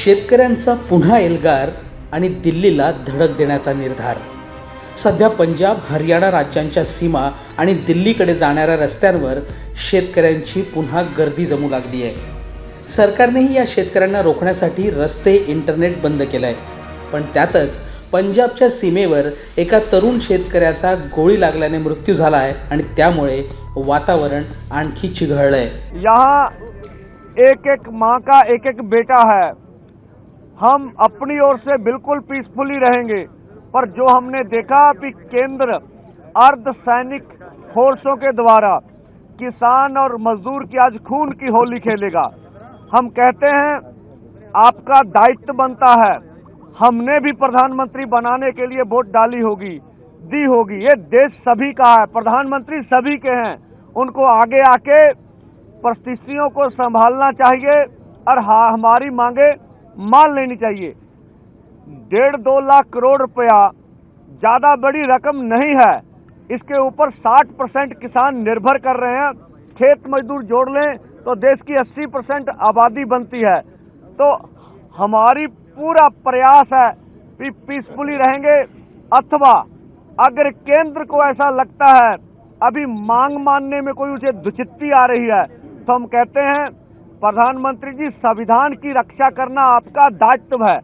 शेतकऱ्यांचा पुन्हा एल्गार आणि दिल्लीला धडक देण्याचा निर्धार. सध्या पंजाब हरियाणा राज्यांच्या सीमा आणि दिल्लीकडे जाणाऱ्या रस्त्यांवर शेतकऱ्यांची पुन्हा गर्दी जमू लागली आहे सरकारनेही या शेतकऱ्यांना रोखण्यासाठी रस्ते इंटरनेट बंद केलं आहे पण त्यातच पंजाबच्या सीमेवर एका तरुण शेतकऱ्याचा गोळी लागल्याने मृत्यू झाला आहे आणि त्यामुळे वातावरण आणखी चिघळलं आहे या एक एक माँ का एक एक बेटा है। हम अपनी ओर से बिल्कुल पीसफुली रहेंगे। पर जो हमने देखा कि केंद्र अर्ध सैनिक फोर्सों के द्वारा किसान और मजदूर की आज खून की होली खेलेगा। हम कहते हैं, आपका दायित्व बनता है। हमने भी प्रधानमंत्री बनाने के लिए वोट डाली होगी, दी होगी। ये देश सभी का है, प्रधानमंत्री सभी के हैं। उनको आगे आके परिस्थितियों को संभालना चाहिए और हमारी मांगे मान लेनी चाहिए। डेढ़ दो लाख करोड़ रुपया ज़्यादा बड़ी रकम नहीं है। इसके ऊपर 60 परसेंट किसान निर्भर कर रहे हैं। खेत मजदूर जोड़ लें तो देश की 80 परसेंट आबादी बनती है। तो हमारी पूरा प्रयास है कि पीसफुली रहेंगे। अथवा अगर केंद्र को ऐसा लगता है, अभी मांग मानने में कोई उसे दुचित्ती आ रही है तो हम कहते हैं प्रधानमंत्री जी, संविधान की रक्षा करना आपका दायित्व है।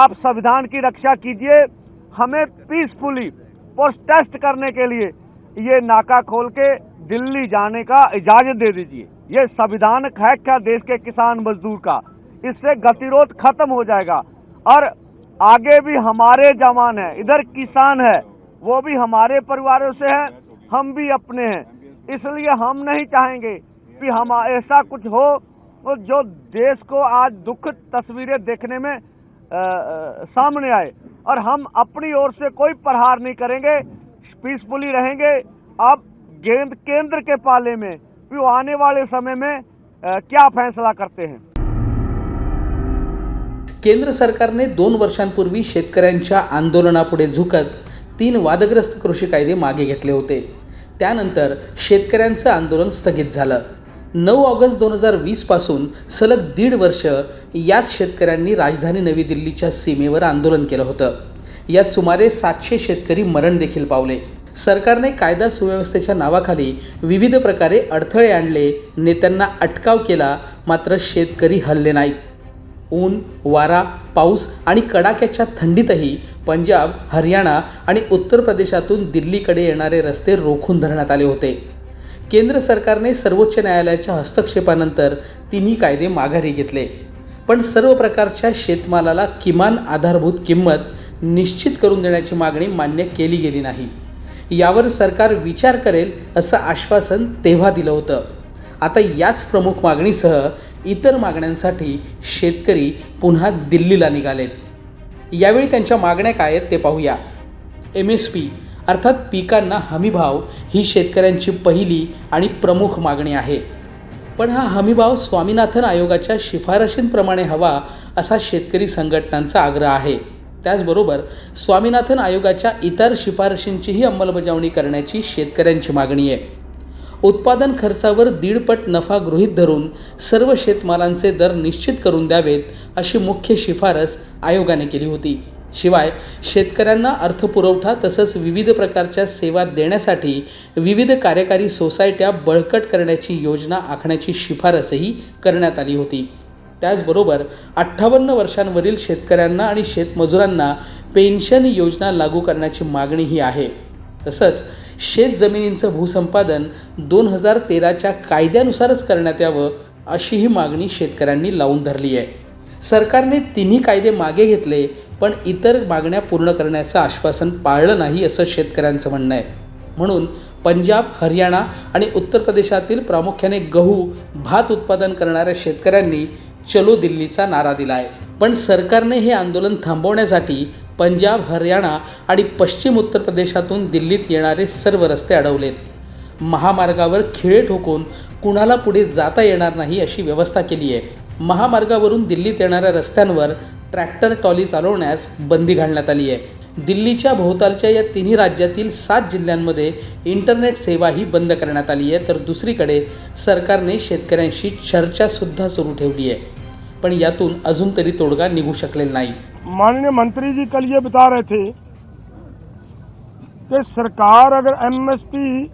आप संविधान की रक्षा कीजिए। हमें पीसफुली प्रोटेस्ट करने के लिए ये नाका खोल के दिल्ली जाने का इजाज़त दे दीजिए। ये संविधान है क्या देश के किसान मजदूर का। इससे गतिरोध खत्म हो जाएगा। और आगे भी हमारे जवान है। इधर किसान है। वो भी हमारे परिवारों से है। हम भी अपने हैं। इसलिए हम नहीं चाहेंगे कि हम ऐसा कुछ हो तो जो देश को आज दुख तस्वीरें देखने में अ, सामने आए। और हम अपनी ओर से कोई प्रहार नहीं करेंगे पीसफुली रहेंगे। अब गेंद केंद्र के पाले में वो आने वाले समय में अ, क्या फैसला करते हैं? केंद्र सरकारने दोन वर्षांपूर्वी शेतकऱ्यांच्या आंदोलनापुढे झुकत तीन वादग्रस्त कृषी कायदे मागे घेतले होते. त्यानंतर शेतकऱ्यांचं आंदोलन स्थगित झालं. नऊ ऑगस्ट दोन हजार वीसपासून सलग दीड वर्ष याच शेतकऱ्यांनी राजधानी नवी दिल्लीच्या सीमेवर आंदोलन केलं होतं. यात सुमारे सातशे शेतकरी मरण देखील पावले. सरकारने कायदा सुव्यवस्थेच्या नावाखाली विविध प्रकारे अडथळे आणले नेत्यांना अटकाव केला मात्र शेतकरी हल्ले नाहीत. ऊन वारा पाऊस आणि कडाक्याच्या थंडीतही पंजाब हरियाणा आणि उत्तर प्रदेशातून दिल्लीकडे येणारे रस्ते रोखून धरण्यात आले होते. केंद्र सरकारने सर्वोच्च न्यायालयाच्या हस्तक्षेपानंतर तिन्ही कायदे माघारी घेतले. पण सर्व प्रकारच्या शेतमालाला किमान आधारभूत किंमत निश्चित करून देण्याची मागणी मान्य केली गेली नाही. यावर सरकार विचार करेल असं आश्वासन तेव्हा दिलं होतं. आता याच प्रमुख मागणीसह इतर मागण्यांसाठी शेतकरी पुन्हा दिल्लीला निघालेत. यावेळी त्यांच्या मागण्या काय आहेत ते पाहूया. एम एस पी अर्थात पिकांना हमीभाव ही शेतकऱ्यांची पहिली आणि प्रमुख मागणी आहे. पण हा हमीभाव स्वामीनाथन आयोगाच्या शिफारशींप्रमाणे हवा असा शेतकरी संघटनांचा आग्रह आहे. त्याचबरोबर स्वामीनाथन आयोगाच्या इतर शिफारशींचीही अंमलबजावणी करण्याची शेतकऱ्यांची मागणी आहे. उत्पादन खर्चावर दीडपट नफा गृहीत धरून सर्व शेतमालांचे दर निश्चित करून द्यावेत अशी मुख्य शिफारस आयोगाने केली होती. शिवाय शेतकऱ्यांना अर्थपुरवठा तसंच विविध प्रकारच्या सेवा देण्यासाठी विविध कार्यकारी सोसायट्या बळकट करण्याची योजना आखण्याची शिफारसही करण्यात आली होती. त्याचबरोबर अठ्ठावन्न वर्षांवरील शेतकऱ्यांना आणि शेतमजुरांना पेन्शन योजना लागू करण्याची मागणीही आहे. तसंच शेत जमिनींचं भूसंपादन दोन हजार तेराच्या कायद्यानुसारच करण्यात यावं अशीही मागणी शेतकऱ्यांनी लावून धरली आहे. सरकारने तिन्ही कायदे मागे घेतले पण इतर मागण्या पूर्ण करण्याचं आश्वासन पाळलं नाही असं शेतकऱ्यांचं म्हणणं आहे. म्हणून पंजाब हरियाणा आणि उत्तर प्रदेशातील प्रामुख्याने गहू भात उत्पादन करणाऱ्या शेतकऱ्यांनी चलो दिल्लीचा नारा दिला आहे पण सरकारने हे आंदोलन थांबवण्यासाठी पंजाब हरियाणा आणि पश्चिम उत्तर प्रदेशातून दिल्लीत येणारे सर्व रस्ते अडवलेत. महामार्गावर खिळे ठोकून कुणाला पुढे जाता येणार नाही अशी व्यवस्था केली आहे महामार्गावरून दिल्लीत येणाऱ्या रस्त्यांवर ट्रॅक्टर ट्रॉली चालवण्यास बंदी घालण्यात आली आहे. दिल्लीच्या भोवतालच्या या तिन्ही राज्यातील सात जिल्ह्यांमध्ये इंटरनेट सेवाही बंद करण्यात आली आहे. तर दुसरीकडे सरकारने शेतकऱ्यांशी चर्चासुद्धा सुरू ठेवली आहे. पण यातून अजून तरी तोडगा निघू शकलेला नाही. माननीय मंत्री जी कल ये बता रहे थे कि सरकार अगर एमएसपी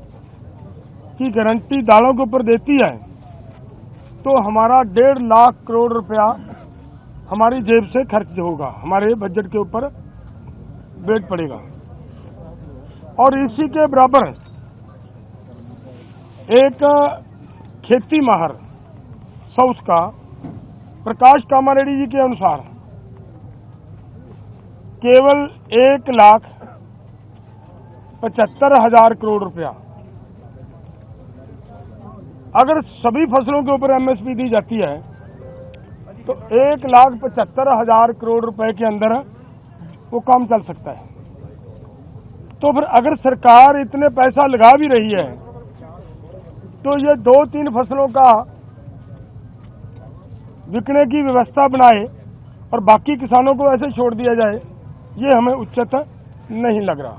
की गारंटी दालों के ऊपर देती है तो हमारा डेढ़ लाख करोड़ रुपया हमारी जेब से खर्च होगा, हमारे बजट के ऊपर वेट पड़ेगा। और इसी के बराबर एक खेती माहर साउथ का, प्रकाश कामारेड्डी जी के अनुसार केवल एक लाख पचहत्तर हज़ार करोड़ रुपया। अगर सभी फ़सलों के ऊपर एमएसपी दी जाती है तो एक लाख पचहत्तर हज़ार करोड़ रुपए के अंदर वो काम चल सकता है। तो फिर अगर सरकार इतने पैसा लगा भी रही है तो ये दो तीन फ़सलों का बिकने की व्यवस्था बनाए और बाकी किसानों को ऐसे छोड़ दिया जाए, ये हमें उचित नहीं लग रहा।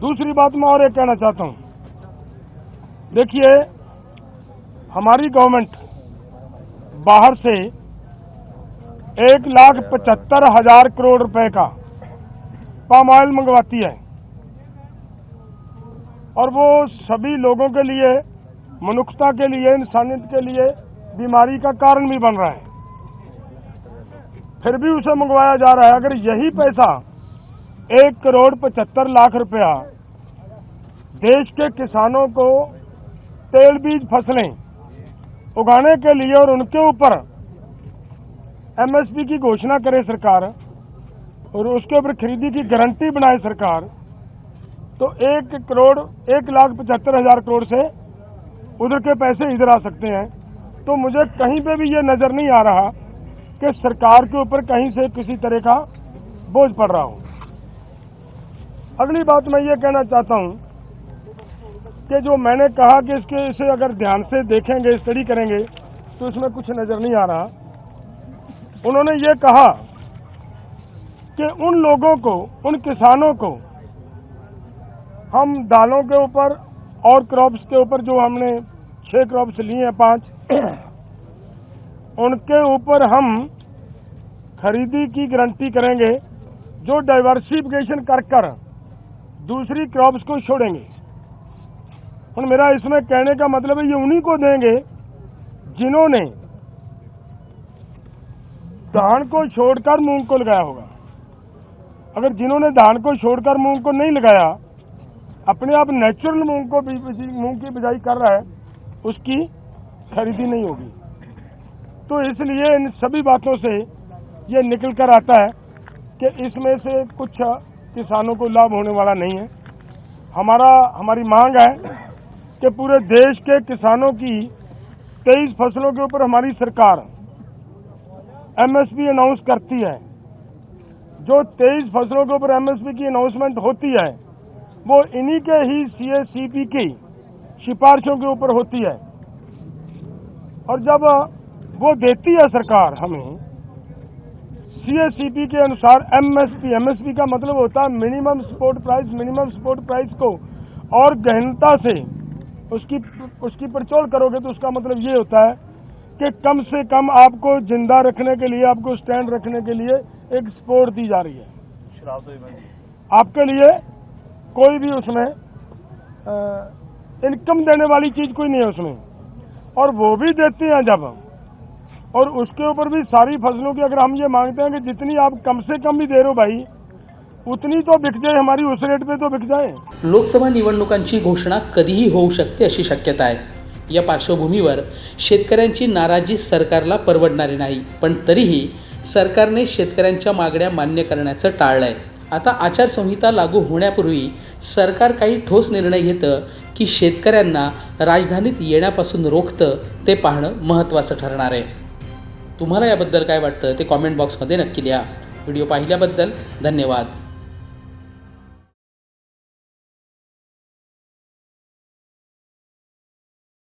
दूसरी बात मैं और एक कहना चाहता हूँ। देखिए, हमारी गवर्नमेंट बाहर से एक लाख पचहत्तर हज़ार करोड़ रुपए का पाम ऑयल मंगवाती है। और वो सभी लोगों के लिए मनुष्यता के लिए, इंसानियत के लिए बीमारी का कारण भी बन रहा है। फिर भी उसे मंगवाया जा रहा है। अगर यही पैसा एक करोड़ पचहत्तर लाख रुपया देश के किसानों को तेल बीज फ़सलें उगाने के लिए और उनके ऊपर एमएसपी की घोषणा करे सरकार और उसके ऊपर खरीदी की गारंटी बनाए सरकार तो एक करोड़, एक लाख पचहत्तर हज़ार करोड़ से उधर के पैसे इधर आ सकते हैं। तो मुझे कहीं पे भी ये नज़र नहीं आ रहा कि सरकार के ऊपर कहीं से किसी तरह का बोझ पड़ रहा हो। अगली बात मैं ये कहना चाहता हूँ कि जो मैंने कहा कि इसके, इसे अगर ध्यान से देखेंगे स्टडी करेंगे तो इसमें कुछ नज़र नहीं आ रहा। उन्होंने ये कहा कि उन लोगों को, उन किसानों को, हम दालों के ऊपर और क्रॉप्स के ऊपर, जो हमने छह क्रॉप्स लिए हैं, पाँच, उनके ऊपर हम खरीदी की गारंटी करेंगे, जो डाइवर्सिफिकेशन कर कर दूसरी क्रॉप्स को छोड़ेंगे। और मेरा इसमें कहने का मतलब है, ये उन्हीं को देंगे जिन्होंने धान को छोड़कर मूंग को लगाया होगा। अगर जिन्होंने धान को छोड़कर मूंग को नहीं लगाया, अपने आप नेचुरल मूंग को मूंग की बिजाई कर रहा है, उसकी खरीदी नहीं होगी। तो इसलिए इन सभी बातों से ये निकल कर आता है कि इसमें से कुछ किसानों को लाभ होने वाला नहीं है। हमारा हमारी मांग है कि पूरे देश के किसानों की तेईस फ़सलों के ऊपर हमारी सरकार एमएसपी अनाउंस करती है। जो तेईस फ़सलों के ऊपर एमएसपी की अनाउंसमेंट होती है, वो इन्हीं के ही सीएसीपी की सिफारिशों के ऊपर होती है। और जब वो देती है सरकार हमें सीएसीपी के अनुसार एमएसपी एमएसपी का मतलब होता है minimum support price minimum support price को और गहनता से उसकी उसकी पड़चोल करोगे तो उसका मतलब ये होता है कि कम से कम आपको ज़िंदा रखने के लिए आपको स्टैंड रखने के लिए एक सपोर्ट दी जा रही है। आपके लिए कोई भी उसमें इनकम देने वाली चीज़ कोई नहीं है उसमें। और वो भी देते हैं जब और उसके ऊपर भी सारी फ़सलों की अगर हम ये मांगते हैं कि जितनी आप कम से कम भी दे रहे हो भाई उतनी तो बिक जाए हमारी उस रेट पे तो बिक जाए। लोकसभा निवडणुकांची घोषणा कधीही होऊ शकते अशी शक्यता आहे. या पार्श्वभूमीवर शेतकऱ्यांची नाराजी सरकारला परवडणारी नाही पण तरीही सरकारने शेतकऱ्यांच्या मागण्या मान्य करण्याचं टाळलंय. आता आचारसंहिता लागू होण्यापूर्वी सरकार काही ठोस निर्णय घेतं की शेतकऱ्यांना राजधानीत येण्यापासून रोखतं ते पाहणं महत्त्वाचं ठरणार आहे. तुम्हाला याबद्दल काय वाटतं ते कॉमेंट बॉक्समध्ये नक्की लिहा. व्हिडिओ पाहिल्याबद्दल धन्यवाद.